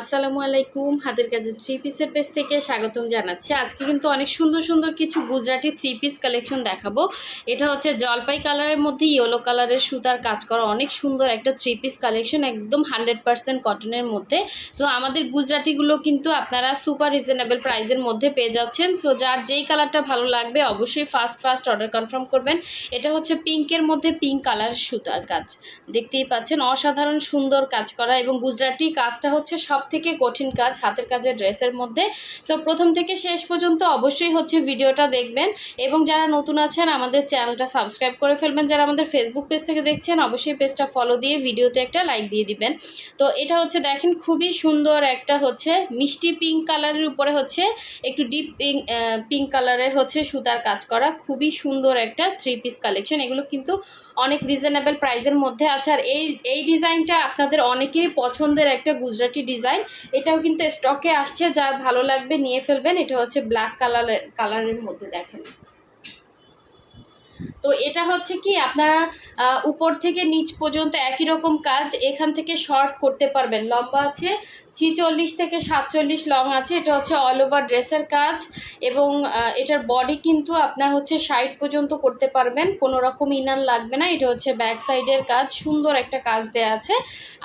আসসালামু আলাইকুম। হাতের কাছে থ্রি পিসের পেজ থেকে স্বাগতম জানাচ্ছি। আজকে কিন্তু অনেক সুন্দর সুন্দর কিছু গুজরাটি থ্রি পিস কালেকশন দেখাবো। এটা হচ্ছে জলপাই কালারের মধ্যে ইয়েলো কালারের সুতার কাজ করা অনেক সুন্দর একটা থ্রি পিস কালেকশন একদম হান্ড্রেড পার্সেন্ট কটনের মধ্যে। সো আমাদের গুজরাটিগুলো কিন্তু আপনারা সুপার রিজনেবল প্রাইসের মধ্যে পেয়ে যাচ্ছেন। সো যার যেই কালারটা ভালো লাগবে, অবশ্যই ফার্স্ট ফার্স্ট অর্ডার কনফার্ম করবেন। এটা হচ্ছে পিঙ্কের মধ্যে পিঙ্ক কালার সুতার কাজ। দেখতেই পাচ্ছেন, অসাধারণ সুন্দর কাজ করা এবং গুজরাটি কাজটা হচ্ছে সব থেকে কঠিন কাজ হাতের কাজের ড্রেসের মধ্যে। সো প্রথম থেকে শেষ পর্যন্ত অবশ্যই হচ্ছে ভিডিওটা দেখবেন এবং যারা নতুন আছেন, আমাদের চ্যানেলটা সাবস্ক্রাইব করে ফেলবেন। যারা আমাদের ফেসবুক পেজ থেকে দেখছেন, অবশ্যই পেজটা ফলো দিয়ে ভিডিওতে একটা লাইক দিয়ে দিবেন। তো, এটা হচ্ছে দেখেন খুবই সুন্দর একটা হচ্ছে মিষ্টি পিঙ্ক কালারের উপরে হচ্ছে একটু ডিপ পিঙ্ক পিঙ্ক কালারের হচ্ছে সুতার কাজ করা। খুবই সুন্দর একটা থ্রি পিস কালেকশন এগুলো কিন্তু অনেক রিজনেবল প্রাইসের মধ্যে আছে। আর এই এই ডিজাইনটা আপনাদের অনেকেরই পছন্দের একটা গুজরাটি ডিজাইন এটাও কিন্তু স্টকে আসছে, যার ভালো লাগবে নিয়ে ফেলবেন। এটা হচ্ছে ব্ল্যাক কালারের কালারের মধ্যে দেখেন। তো এটা হচ্ছে কি, আপনারা উপর থেকে নিচ পর্যন্ত একই রকম কাজ এখান থেকে শর্ট করতে পারবেন। লম্বা আছে ছিচল্লিশ থেকে সাতচল্লিশ লং আছে। এটা হচ্ছে অল ওভার ড্রেসের কাজ এবং এটার বডি কিন্তু আপনার হচ্ছে সাইড পর্যন্ত করতে পারবেন। কোনো রকম ইনার লাগবে না। এটা হচ্ছে ব্যাক সাইডের কাজ। সুন্দর একটা কাজ দেয়া আছে।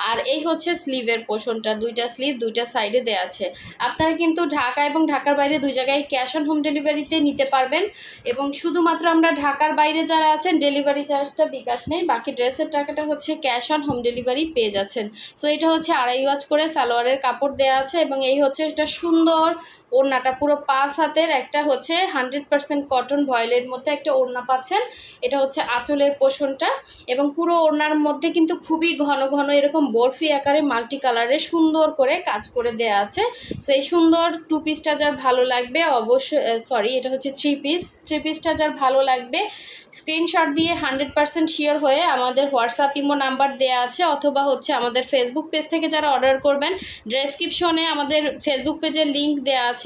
আর এই হচ্ছে স্লিভের পোষণটা। দুইটা স্লিভ দুইটা সাইডে দেয়া আছে। আপনারা কিন্তু ঢাকা এবং ঢাকার বাইরে দুই জায়গায় ক্যাশ অন হোম ডেলিভারিতে নিতে পারবেন এবং শুধুমাত্র আমরা ঢাকার বাইরে যারা আছেন ডেলিভারি চার্জটা বিকাশ নেই। বাকি ড্রেসের টাকাটা হচ্ছে ক্যাশ অন হোম ডেলিভারি পেয়ে যাচ্ছেন। সো এটা হচ্ছে আড়াই গজ করে সালোয়ারের কাপড় দেওয়া আছে এবং এই হচ্ছে একটা সুন্দর ওড়নাটা পুরো পাঁচ হাতের, একটা হচ্ছে হান্ড্রেড পার্সেন্ট কটন ভয়েলের মধ্যে একটা ওড়না পাচ্ছেন। এটা হচ্ছে আঁচলের পোষণটা এবং পুরো ওড়নার মধ্যে কিন্তু খুবই ঘন ঘন এরকম বরফি আকারে মাল্টি কালারে সুন্দর করে কাজ করে দেয়া আছে। সো এই সুন্দর টু পিসটা যার ভালো লাগবে অবশ্যই সরি এটা হচ্ছে থ্রি পিস থ্রি পিসটা যার ভালো লাগবে স্ক্রিনশট দিয়ে হান্ড্রেড পার্সেন্ট শিওর হয়ে আমাদের হোয়াটসঅ্যাপ ইমো নাম্বার দেওয়া আছে অথবা হচ্ছে আমাদের ফেসবুক পেজ থেকে যারা অর্ডার করবেন ডেসক্রিপশনে আমাদের ফেসবুক পেজের লিঙ্ক দেওয়া আছে।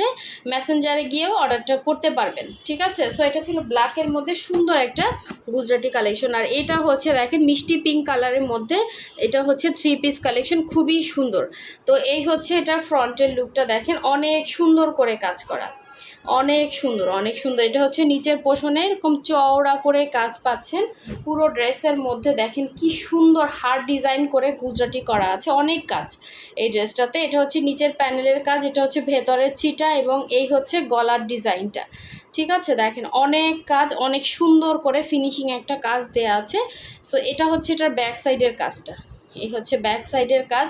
মেসেঞ্জারে গিয়েও অর্ডারটা করতে পারবেন, ঠিক আছে? সো এটা ছিল ব্ল্যাকের মধ্যে সুন্দর একটা গুজরাটি কালেকশন আর এটা হচ্ছে দেখেন মিষ্টি পিঙ্ক কালারের মধ্যে, এটা হচ্ছে থ্রি পিস কালেকশন খুবই সুন্দর। তো এই হচ্ছে এটার ফ্রন্টের লুকটা দেখেন, অনেক সুন্দর করে কাজ করা। অনেক সুন্দর অনেক সুন্দর। এটা হচ্ছে নিচের পোষণে এরকম চওড়া করে কাজ পাচ্ছেন। পুরো ড্রেসের মধ্যে দেখেন কি সুন্দর হার্ড ডিজাইন করে গুজরাটি করা আছে। অনেক কাজ এই ড্রেসটাতে। এটা হচ্ছে নিচের প্যানেলের কাজ, এটা হচ্ছে ভেতরের চিটা এবং এই হচ্ছে গলার ডিজাইনটা। ঠিক আছে? দেখেন অনেক কাজ, অনেক সুন্দর করে ফিনিশিং একটা কাজ দেয়া আছে। সো এটা হচ্ছে এটার ব্যাক সাইডের কাজটা। এই হচ্ছে ব্যাক সাইডের কাজ।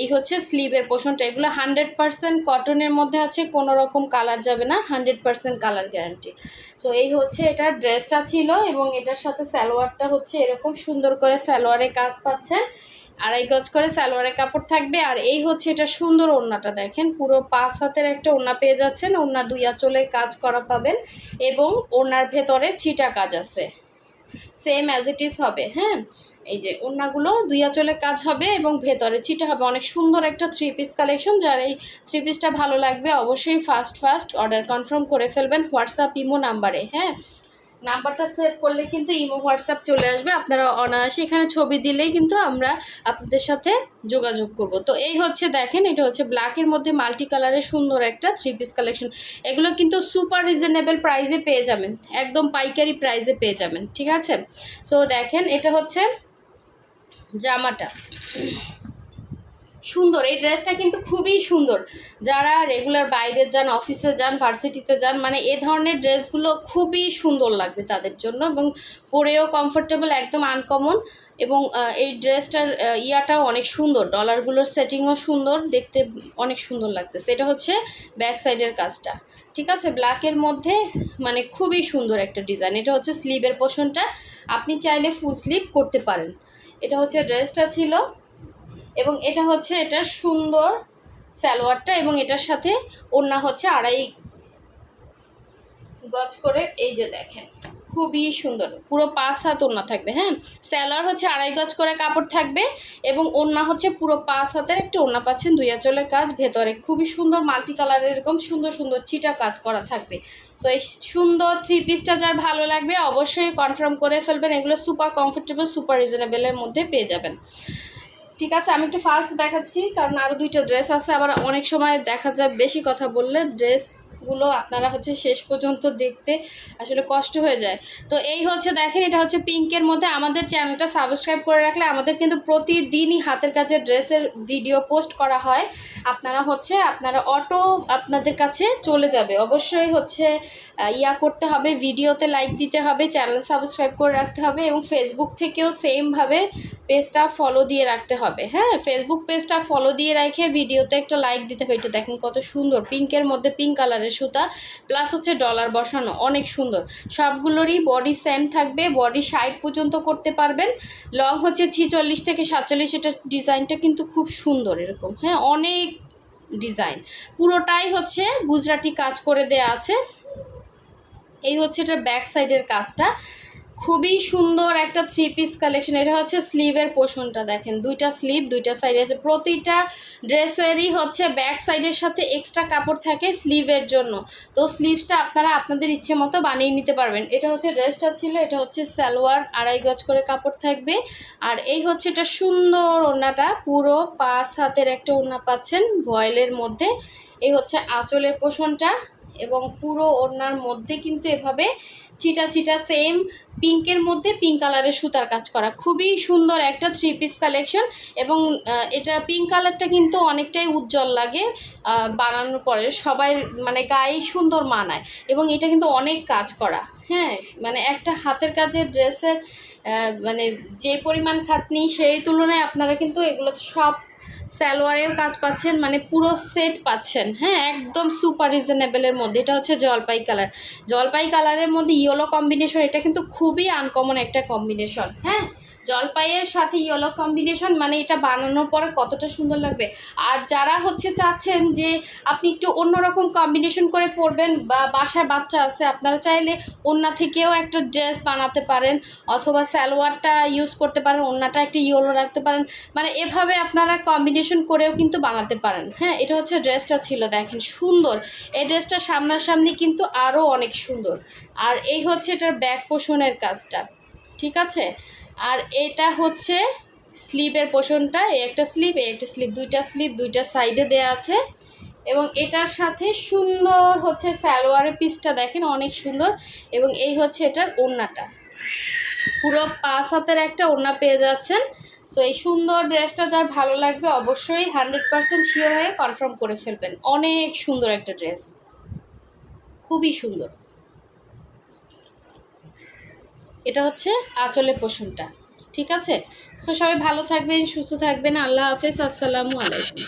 এই হচ্ছে স্লিভের পোষণটা। এগুলো হান্ড্রেড পার্সেন্ট কটনের মধ্যে আছে, কোনো রকম কালার যাবে না hundred percent colour guarantee so এই হচ্ছে এটার ড্রেসটা ছিল এবং এটার সাথে সালোয়ারটা হচ্ছে এরকম সুন্দর করে সালোয়ারে কাজ পাচ্ছেন আড়াই গজ করে সালোয়ারের কাপড় থাকবে। আর এই হচ্ছে এটা সুন্দর ওড়নাটা দেখেন। পুরো পাঁচ হাতের একটা ওড়না পেয়ে যাচ্ছেন। ওড়না দুই আঁচলে কাজ করা পাবেন এবং ওড়নার ভেতরে ছিটা কাজ আছে। সেম অ্যাজ ইট ইজ হবে হ্যাঁ? এই যে ওড়নাগুলো দুই আঁচলে কাজ হবে এবং ভেতরে ছিটা হবে। অনেক সুন্দর একটা থ্রি পিস কালেকশন যার এই থ্রি পিসটা ভালো লাগবে, অবশ্যই ফার্স্ট ফার্স্ট অর্ডার কনফার্ম করে ফেলবেন হোয়াটসঅ্যাপ ইমো নাম্বারে হ্যাঁ? নাম্বারটা সেভ করলে কিন্তু ইমো হোয়াটসঅ্যাপ চলে আসবে। আপনারা অনায়াসে এখানে ছবি দিলেই কিন্তু আমরা আপনাদের সাথে যোগাযোগ করব। তো এই হচ্ছে দেখেন, এটা হচ্ছে ব্ল্যাকের মধ্যে মাল্টি কালারের সুন্দর একটা থ্রি পিস কালেকশন এগুলো কিন্তু সুপার রিজনেবল প্রাইসে পেয়ে যাবেন। একদম পাইকারি প্রাইসে পেয়ে যাবেন, ঠিক আছে? সো দেখেন, এটা হচ্ছে জামাটা। সুন্দর, এই ড্রেসটা কিন্তু খুবই সুন্দর। যারা রেগুলার বাইরে যান অফিসে যান ভার্সিটিতে যান মানে এ ধরনের ড্রেসগুলো খুবই সুন্দর লাগবে তাদের জন্য এবং পরেও কমফোর্টেবল একদম আনকমন এবং এই ড্রেসটার ইয়াটাও অনেক সুন্দর। ডলারগুলোর সেটিংও সুন্দর, দেখতে অনেক সুন্দর লাগতেছে। এটা হচ্ছে ব্যাক সাইডের কাজটা। ঠিক আছে? ব্ল্যাকের মধ্যে মানে খুবই সুন্দর একটা ডিজাইন এটা হচ্ছে স্লিভের পোষণটা আপনি চাইলে ফুল স্লিভ করতে পারেন। এটা হচ্ছে ড্রেসটা ছিল এবং এটা হচ্ছে এটা সুন্দর সালোয়ারটা এবং এটার সাথে ওড়না হচ্ছে আড়াই গজ করে, এই যে দেখেন। খুবই সুন্দর। পুরো পাঁচ হাত ওড়না থাকবে হ্যাঁ? স্যালোয়ার হচ্ছে আড়াই গজ করে কাপড় থাকবে এবং ওড়না হচ্ছে পুরো পাঁচ হাতের একটা ওড়না পাচ্ছেন দুই আঁচলের কাজ। ভেতরে খুবই সুন্দর মাল্টি কালারের এরকম সুন্দর সুন্দর চিটা কাজ করা থাকবে। সো এই সুন্দর থ্রি পিসটা যার ভালো লাগবে অবশ্যই কনফার্ম করে ফেলবেন। এগুলো সুপার কমফোর্টেবল সুপার রিজনেবলের মধ্যে পেয়ে যাবেন। ঠিক আছে, আমি একটু ফার্স্ট দেখাচ্ছি, কারণ আরও দুইটা ড্রেস আছে। আবার অনেক সময় দেখা যায় বেশি কথা বললে ড্রেসগুলো আপনারা হচ্ছে শেষ পর্যন্ত দেখতে আসলে কষ্ট হয়ে যায়। তো এই হচ্ছে দেখেন, এটা হচ্ছে পিঙ্কের মধ্যে আমাদের চ্যানেলটা সাবস্ক্রাইব করে রাখলে আমাদের কিন্তু প্রতিদিনই হাতের কাছে ড্রেসের ভিডিও পোস্ট করা হয়। আপনারা হচ্ছে, আপনারা অটো আপনাদের কাছে চলে যাবে। অবশ্যই হচ্ছে ইয়া করতে হবে ভিডিওতে লাইক দিতে হবে চ্যানেল সাবস্ক্রাইব করে রাখতে হবে এবং ফেসবুক থেকেও সেমভাবে পেজটা ফলো দিয়ে রাখতে হবে। হ্যাঁ ফেসবুক পেজটা ফলো দিয়ে রেখে ভিডিওতে একটা লাইক দিতে হবে। এটা দেখেন কত সুন্দর। পিঙ্কের মধ্যে পিঙ্ক কালারের সুতা প্লাস হচ্ছে ডলার বসানো, অনেক সুন্দর। সবগুলোরই বডি সেম থাকবে বডি সাইড পর্যন্ত করতে পারবেন। লং হচ্ছে ছিচল্লিশ থেকে সাতচল্লিশ, এটা ডিজাইনটা কিন্তু খুব সুন্দর এরকম। হ্যাঁ অনেক ডিজাইন। পুরোটাই হচ্ছে গুজরাটি কাজ করে দেয়া আছে। এই হচ্ছে এটা ব্যাক সাইডের কাজটা। খুবই সুন্দর একটা থ্রি পিস কালেকশন এটা হচ্ছে স্লিভের পোষণটা দেখেন। দুইটা স্লিভ দুইটা সাইড আছে। প্রতিটা ড্রেসেরই হচ্ছে ব্যাক সাইডের সাথে এক্সট্রা কাপড় থাকে স্লিভের জন্য। তো স্লিভসটা আপনারা আপনাদের ইচ্ছে মতো বানিয়ে নিতে পারবেন। এটা হচ্ছে ড্রেসটা ছিল, এটা হচ্ছে সালোয়ার, আড়াই গজ করে কাপড় থাকবে। আর এই হচ্ছে এটা সুন্দর ওড়নাটা, পুরো পাঁচ হাতের একটা ওড়না পাচ্ছেন ভয়েলের মধ্যে। এই হচ্ছে আঁচলের পোষণটা। এবং পুরো ওড়নার মধ্যে কিন্তু এভাবে চিটা চিটা সেম পিঙ্কের মধ্যে পিঙ্ক কালারের সুতার কাজ করা। খুবই সুন্দর একটা থ্রি পিস কালেকশন এবং এটা পিঙ্ক কালারটা কিন্তু অনেকটাই উজ্জ্বল লাগে বানানোর পরে সবাই মানে গায়ে সুন্দর মানায় এবং এটা কিন্তু অনেক কাজ করা। হ্যাঁ মানে একটা হাতের কাজের ড্রেসের মানে যে পরিমাণ খাটনি সেই তুলনায় আপনারা কিন্তু এগুলো সব সালোয়ারের কাজ পাচ্ছেন মানে পুরো সেট পাচ্ছেন। হ্যাঁ একদম সুপার রিজনেবলের মধ্যে। এটা হচ্ছে জলপাই কালার জলপাই কালারের মধ্যে ইয়েলো কম্বিনেশন এটা কিন্তু খুবই আনকমন একটা কম্বিনেশন হ্যাঁ জলপাইয়ের সাথে ইয়েলো কম্বিনেশন মানে এটা বানানোর পরে কতটা সুন্দর লাগবে। আর যারা হচ্ছে চাচ্ছেন যে আপনি একটু অন্যরকম কম্বিনেশন করে পরবেন, বা বাসায় বাচ্চা আছে, আপনারা চাইলে ওন্না থেকেও একটা ড্রেস বানাতে পারেন, অথবা সালোয়ারটা ইউজ করতে পারেন ওন্নাটা একটা ইয়েলো রাখতে পারেন। মানে এভাবে আপনারা কম্বিনেশন করেও কিন্তু বানাতে পারেন। হ্যাঁ এটা হচ্ছে ড্রেসটা ছিল, দেখেন সুন্দর। এই ড্রেসটা সামনাসামনি কিন্তু আরও অনেক সুন্দর। আর এই হচ্ছে এটার ব্যাক পোষণের কাজটা। ঠিক আছে? আর এটা হচ্ছে স্লিভের পোষণটা। এই একটা স্লিভ এই একটা স্লিভ দুইটা স্লিভ দুইটা সাইডে দেয়া আছে। এবং এটার সাথে সুন্দর হচ্ছে সালোয়ারের পিসটা দেখেন, অনেক সুন্দর। এবং এই হচ্ছে এটার ওড়নাটা। পুরো পাঁচ হাতের একটা ওড়না পেয়ে যাচ্ছেন। সো এই সুন্দর ড্রেসটা যার ভালো লাগবে অবশ্যই হান্ড্রেড পার্সেন্ট শিওর হয়ে কনফার্ম করে ফেলবেন। অনেক সুন্দর একটা ড্রেস। খুবই সুন্দর। এটা হচ্ছে আঁচলে পোষণটা, ঠিক আছে? সো সবাই ভালো থাকবেন, সুস্থ থাকবেন, আল্লাহ হাফেজ, আসসালামু আলাইকুম।